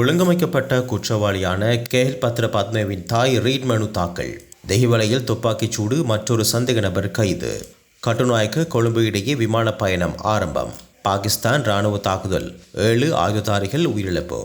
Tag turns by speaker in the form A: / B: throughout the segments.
A: ஒழுங்கமைக்கப்பட்ட குற்றவாளியான கேல் பத்ர பத்மேவின் தாய் ரீட் மனு தாக்கல். தெஹிவலையில் துப்பாக்கிச் சூடு மற்றொரு சந்தேக நபர் கைது. கட்டுநாய்க்கு கொழும்பு இடையே விமான பயணம் ஆரம்பம். பாகிஸ்தான் ராணுவ தாக்குதல் ஏழு ஆயுதாரிகள் உயிரிழப்பு.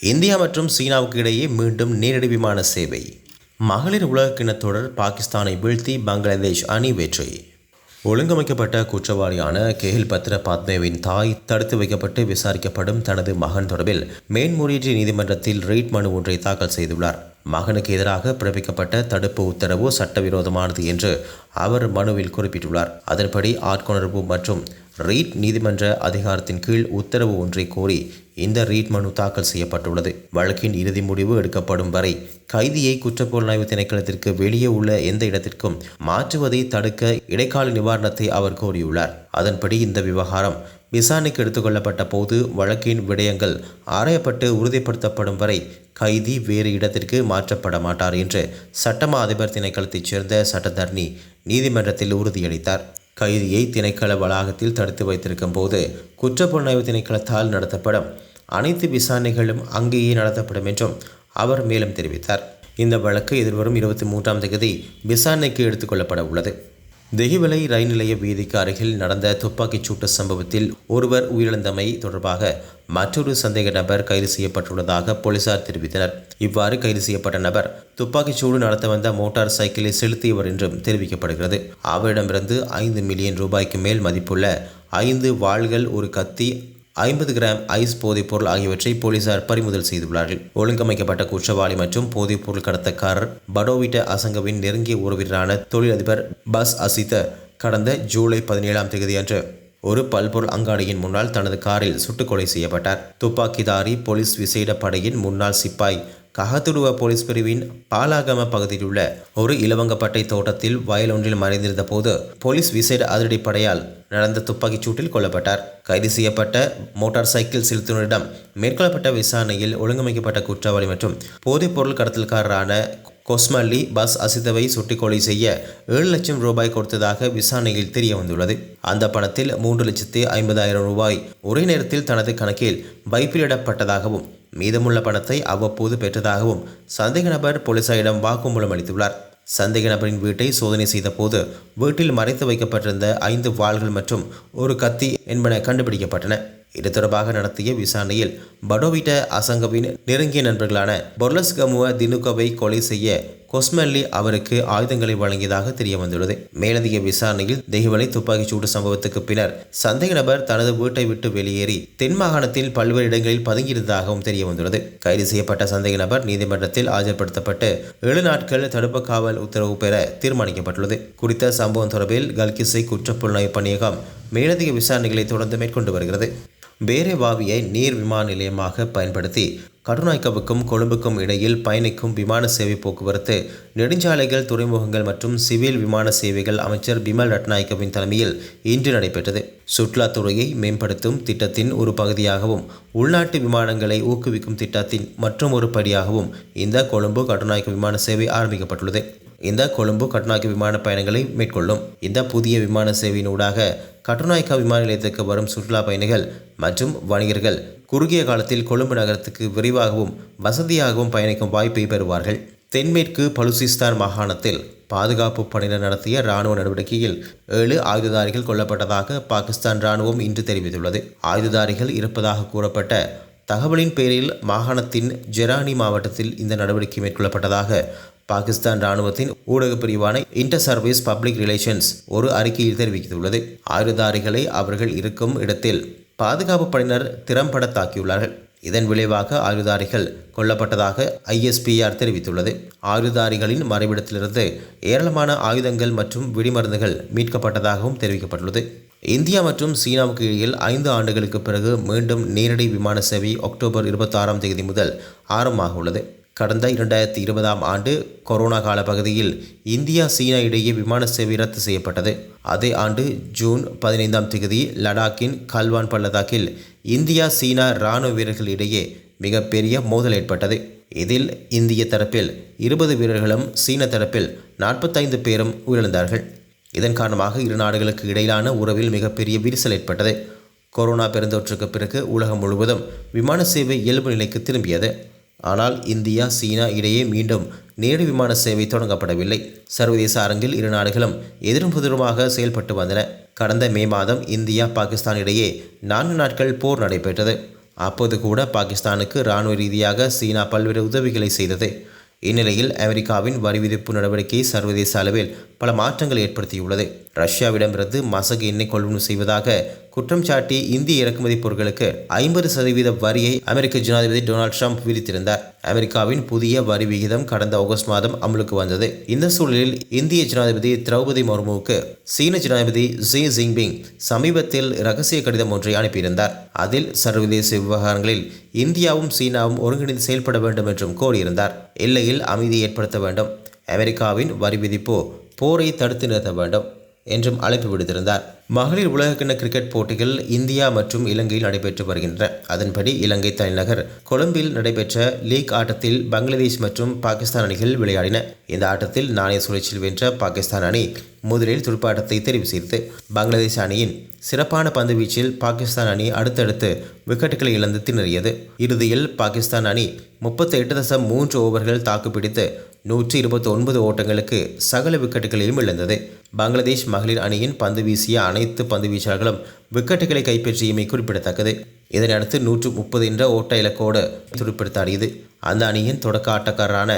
A: இந்தியா மற்றும் சீனாவுக்கு இடையே மீண்டும் நேரடி விமான சேவை. மகளிர் உலக தொடர் பாகிஸ்தானை வீழ்த்தி பங்களாதேஷ் அணி வெற்றி. ஒழுங்கமைக்கப்பட்ட குற்றவாளியான கேஹில் பத்ர பாத்மேவின் தாய் தடுத்து வைக்கப்பட்டு விசாரிக்கப்படும் தனது மகன் தொடர்பில் மேன்முறையீட்டு நீதிமன்றத்தில் ரீட் மனு ஒன்றை தாக்கல் செய்துள்ளார். மகனுக்கு எதிராக பிறப்பிக்கப்பட்ட தடுப்பு உத்தரவு சட்டவிரோதமானது என்று அவர் மனுவில் குறிப்பிட்டுள்ளார். அதன்படி ஆட்கொணர்வு மற்றும் ரீட் நீதிமன்ற அதிகாரத்தின் கீழ் உத்தரவு ஒன்றை கோரி இந்த ரீட் மனு தாக்கல் செய்யப்பட்டுள்ளது. வழக்கின் இறுதி முடிவு எடுக்கப்படும் வரை கைதியை குற்றப்புலனாய்வு திணைக்களத்திற்கு வெளியே உள்ள எந்த இடத்திற்கும் மாற்றுவதை தடுக்க இடைக்கால நிவாரணத்தை அவர் கோரியுள்ளார். அதன்படி இந்த விவகாரம் விசாரணைக்கு எடுத்துக்கொள்ளப்பட்ட போது வழக்கின் விடயங்கள் ஆராயப்பட்டு உறுதிப்படுத்தப்படும் வரை கைதி வேறு இடத்திற்கு மாற்றப்பட மாட்டார் என்று சட்டமா அதிபர் திணைக்களத்தைச் சேர்ந்த சட்டத்தரணி நீதிமன்றத்தில் உறுதியளித்தார். கைதியை திணைக்கள வளாகத்தில் தடுத்து வைத்திருக்கும் போது குற்றப்புலனாய்வு திணைக்களத்தால் நடத்தப்படும் அனைத்து விசாரணைகளும் அங்கேயே நடத்தப்படும் என்றும் அவர் மேலும் தெரிவித்தார். இந்த வழக்கு எதிர்வரும் இருபத்தி மூன்றாம் தேதி விசாரணைக்கு எடுத்துக்கொள்ளப்பட உள்ளது. தெஹிவலை ரயில் நிலைய வீதிக்கு அருகில் நடந்த துப்பாக்கிச் சூட்டு சம்பவத்தில் ஒருவர் உயிரிழந்தமை தொடர்பாக மற்றொரு சந்தேக நபர் கைது செய்யப்பட்டுள்ளதாக போலீசார் தெரிவித்தனர். இவ்வாறு கைது செய்யப்பட்ட நபர் துப்பாக்கிச் சூடு நடத்த வந்த மோட்டார் சைக்கிளை செலுத்தியவர் என்றும் தெரிவிக்கப்படுகிறது. அவரிடமிருந்து ஐந்து மில்லியன் ரூபாய்க்கு மேல் மதிப்புள்ள ஐந்து வாள்கள் ஒரு கத்தி ஐம்பது கிராம் ஐஸ் போதைப்பொருள் ஆகியவற்றை போலீசார் பறிமுதல் செய்துள்ளார்கள். ஒழுங்கமைக்கப்பட்ட குற்றவாளி மற்றும் போதைப்பொருள் கடத்தக்காரர் படோவிட்ட அசங்கவின் நெருங்கிய உறவினரான தொழிலதிபர் பஸ் அசித கடந்த ஜூலை பதினேழாம் தேதியன்று ஒரு பல்பொருள் அங்காடியின் முன்னால் தனது காரில் சுட்டுக்கொலை செய்யப்பட்டார். துப்பாக்கிதாரி போலீஸ் விசேட படையின் முன்னாள் சிப்பாய் கஹத்துடுவ போலீஸ் பிரிவின் பாலாகம பகுதியில் உள்ள ஒரு இலவங்கப்பட்டை தோட்டத்தில் வயல் ஒன்றில் மறைந்திருந்த போது போலீஸ் விசேட அதிரடிப்படையால் நடந்த துப்பாக்கிச் சூட்டில் கொல்லப்பட்டார். கைது செய்யப்பட்ட மோட்டார் சைக்கிள் செலுத்துனரிடம் மேற்கொள்ளப்பட்ட விசாரணையில் ஒழுங்கமைக்கப்பட்ட குற்றவாளி மற்றும் போதைப்பொருள் கடத்தல்காரரான கொஸ்மல்லி பஸ் அசிதவை சுட்டிக்கொலை செய்ய ஏழு லட்சம் ரூபாய் கொடுத்ததாக விசாரணையில் தெரிய வந்துள்ளது அந்த பணத்தில் மூன்று லட்சத்து ஐம்பதாயிரம் ரூபாய் ஒரே நேரத்தில் தனது கணக்கில் வைப்பிலிடப்பட்டதாகவும் மீதமுள்ள பணத்தை அவ்வப்போது பெற்றதாகவும் சந்தேக நபர் போலீசாரிடம் வாக்குமூலம் அளித்துள்ளார். சந்தேக நபரின் வீட்டை சோதனை செய்த போது வீட்டில் மறைத்து வைக்கப்பட்டிருந்த ஐந்து வாள்கள் மற்றும் ஒரு கத்தி என்பன கண்டுபிடிக்கப்பட்டன. இது தொடர்பாக நடத்திய விசாரணையில் படோவிட்ட அசங்கவின் நெருங்கிய நண்பர்களான பொர்லஸ்கமுவ தினுகவை கொலை செய்ய கொஸ்மல்லி அவருக்கு ஆயுதங்களை வழங்கியதாக தெரிய வந்துள்ளது மேலதிக விசாரணையில் தெஹிவலை துப்பாக்கிச் சூடு சம்பவத்துக்கு பின்னர் சந்தேக நபர் தனது வீட்டை விட்டு வெளியேறி தென் மாகாணத்தில் பல்வேறு இடங்களில் பதுங்கியிருந்ததாகவும் தெரிய வந்துள்ளது கைது செய்யப்பட்ட சந்தேக நபர் நீதிமன்றத்தில் ஆஜர்படுத்தப்பட்டு ஏழு நாட்கள் தடுப்பு காவல் உத்தரவு பெற தீர்மானிக்கப்பட்டுள்ளது. குறித்த சம்பவம் தொடர்பில் கல்கிசை குற்றப்புலனாய்வு பணியகம் மேலதிக விசாரணைகளை தொடர்ந்து மேற்கொண்டு வருகிறது. பேரேவாவியை நீர் விமான நிலையமாக பயன்படுத்தி கட்டுநாய்க்கவுக்கும் கொழும்புக்கும் இடையில் பயணிக்கும் விமான சேவை போக்குவரத்து நெடுஞ்சாலைகள் துறைமுகங்கள் மற்றும் சிவில் விமான சேவைகள் அமைச்சர் பிமல் ரட்நாயக்கவின் தலைமையில் இன்று நடைபெற்றது. சுற்றுலாத்துறையை மேம்படுத்தும் திட்டத்தின் ஒரு பகுதியாகவும் உள்நாட்டு விமானங்களை ஊக்குவிக்கும் திட்டத்தின் மற்றும் ஒரு படியாகவும் இந்த கொழும்பு கட்டுநாயக்க விமான சேவை ஆரம்பிக்கப்பட்டுள்ளது. இந்த கொழும்பு கட்டுநாயக்க விமான பயணங்களை மேற்கொள்ளும். இந்த புதிய விமான சேவையினூடாக கட்டுநாயக்கா விமான நிலையத்துக்கு வரும் சுற்றுலா பயணிகள் மற்றும் வணிகர்கள் குறுகிய காலத்தில் கொழும்பு நகரத்துக்கு விரிவாகவும் வசதியாகவும் பயணிக்கும் வாய்ப்பை பெறுவார்கள். தென்மேற்கு பலுசிஸ்தான் மாகாணத்தில் பாதுகாப்பு பணியினர் நடத்திய இராணுவ நடவடிக்கையில் ஏழு ஆயுததாரிகள் கொல்லப்பட்டதாக பாகிஸ்தான் இராணுவம் இன்று தெரிவித்துள்ளது. ஆயுததாரிகள் இருப்பதாக கூறப்பட்ட தகவலின் பேரில் மாகாணத்தின் ஜெரானி மாவட்டத்தில் இந்த நடவடிக்கை மேற்கொள்ளப்பட்டதாக பாகிஸ்தான் ராணுவத்தின் ஊடகப் பிரிவான இன்டர் சர்வீஸ் பப்ளிக் ரிலேஷன்ஸ் ஒரு அறிக்கையில் தெரிவித்துள்ளது ஆயுததாரிகளை அவர்கள் இருக்கும் இடத்தில் பாதுகாப்பு படையினர் திறம்பட தாக்கியுள்ளார்கள். இதன் விளைவாக ஆயுதாரிகள் கொல்லப்பட்டதாக ஐஎஸ்பிஆர் தெரிவித்துள்ளது. ஆயுதாரிகளின் மறைவிடத்திலிருந்து ஏராளமான ஆயுதங்கள் மற்றும் வெடிமருந்துகள் மீட்கப்பட்டதாகவும் தெரிவிக்கப்பட்டுள்ளது. இந்தியா மற்றும் சீனாவுக்கு இடையில் ஐந்து ஆண்டுகளுக்கு பிறகு மீண்டும் நேரடி விமான சேவை அக்டோபர் இருபத்தாறாம் தேதி முதல் ஆரம்பமாக உள்ளது கடந்த இரண்டாயிரத்தி இருபதாம் ஆண்டு கொரோனா கால பகுதியில் இந்தியா சீனா இடையே விமான சேவை ரத்து செய்யப்பட்டது. அதே ஆண்டு ஜூன் பதினைந்தாம் தேதி லடாக்கின் கல்வான் பள்ளத்தாக்கில் இந்தியா சீனா இராணுவ வீரர்களிடையே மிகப்பெரிய மோதல் ஏற்பட்டது. இதில் இந்திய தரப்பில் இருபது வீரர்களும் சீன தரப்பில் நாற்பத்தைந்து பேரும் உயிரிழந்தார்கள். இதன் காரணமாக இரு நாடுகளுக்கு இடையிலான உறவில் மிகப்பெரிய விரிசல் ஏற்பட்டது. கொரோனா பெருந்தொற்றுக்கு பிறகு உலகம் முழுவதும் விமான சேவை இயல்பு நிலைக்கு திரும்பியது. ஆனால் இந்தியா சீனா இடையே மீண்டும் நேரடி விமான சேவை தொடங்கப்படவில்லை. சர்வதேச அரங்கில் இரு நாடுகளும் எதிரும் புதிருமாக செயல்பட்டு வந்தன. கடந்த மே மாதம் இந்தியா பாகிஸ்தான் இடையே நான்கு நாட்கள் போர் நடைபெற்றது. அப்போது கூட பாகிஸ்தானுக்கு இராணுவ ரீதியாக சீனா பல்வேறு உதவிகளை செய்தது. இந்நிலையில் அமெரிக்காவின் வரி விதிப்பு நடவடிக்கை சர்வதேச அளவில் பல மாற்றங்களை ஏற்படுத்தியுள்ளது. ரஷ்யாவிடமிருந்து மசகு எண்ணெய் கொள்வனவு செய்வதாக குற்றம் சாட்டி இந்திய இறக்குமதி பொருட்களுக்கு ஐம்பது சதவீத வரியை அமெரிக்க ஜனாதிபதி டொனால்ட் ட்ரம்ப் விதித்திருந்தார். அமெரிக்காவின் புதிய வரி விகிதம் கடந்த ஆகஸ்ட் மாதம் அமலுக்கு வந்தது. இந்த சூழலில் இந்திய ஜனாதிபதி திரௌபதி முர்முவுக்கு சீன ஜனாதிபதி ஜி ஜின்பிங் சமீபத்தில் ரகசிய கடிதம் ஒன்றை அனுப்பியிருந்தார். அதில் சர்வதேச விவகாரங்களில் இந்தியாவும் சீனாவும் ஒருங்கிணைந்து செயல்பட வேண்டும் என்றும் கோரியிருந்தார். எல்லையில் அமைதியை ஏற்படுத்த வேண்டும். அமெரிக்காவின் வரி விதிப்பு போரை தடுத்து நிறுத்த வேண்டும். என்றும் அழைப்பு விடுத்திருந்தார். மகளிர் உலகக்கிண கிரிக்கெட் போட்டிகள் இந்தியா மற்றும் இலங்கையில் நடைபெற்று வருகின்றன. அதன்படி இலங்கை தலைநகர் கொழும்பில் நடைபெற்ற லீக் ஆட்டத்தில் பங்களாதேஷ் மற்றும் பாகிஸ்தான் அணிகள் விளையாடின. இந்த ஆட்டத்தில் நாணய சுழற்சியில் வென்ற பாகிஸ்தான் அணி முதலில் துடுப்பாட்டத்தை தெரிவு செய்தது. பங்களாதேஷ் அணியின் சிறப்பான பந்துவீச்சில் பாகிஸ்தான் அணி அடுத்தடுத்து விக்கெட்டுகளை இழந்து திணறியது. இறுதியில் பாகிஸ்தான் அணி முப்பத்தி எட்டு தசம் மூன்று ஓவர்கள் தாக்குப்பிடித்து நூற்றி இருபத்தி ஒன்பது ஓட்டங்களுக்கு சகல விக்கெட்டுகளையும் இழந்தது. பங்களாதேஷ் மகளிர் அணியின் பந்து வீசிய அனைத்து பந்து வீச்சாளர்களும் விக்கெட்டுகளை கைப்பற்றியமை குறிப்பிடத்தக்கது. இதனையடுத்து நூற்று முப்பது என்ற ஓட்ட இலக்கோடு துடுப்படுத்தாடியது அந்த அணியின் தொடக்க ஆட்டக்காரரான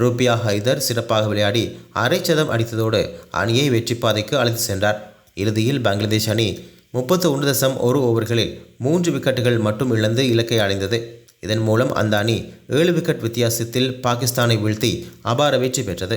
A: ரூபியா ஹைதர் சிறப்பாக விளையாடி அரை சதம் அடித்ததோடு அணியை வெற்றி பாதைக்கு அழைத்து சென்றார். இறுதியில் பங்களாதேஷ் அணி முப்பத்து ஒன்று தசம் ஒரு ஓவர்களில் மூன்று விக்கெட்டுகள் மட்டும் இழந்து இலக்கை அடைந்தது. இதன் மூலம் அந்த அணி ஏழு விக்கெட் வித்தியாசத்தில் பாகிஸ்தானை வீழ்த்தி அபார வெற்றி பெற்றது.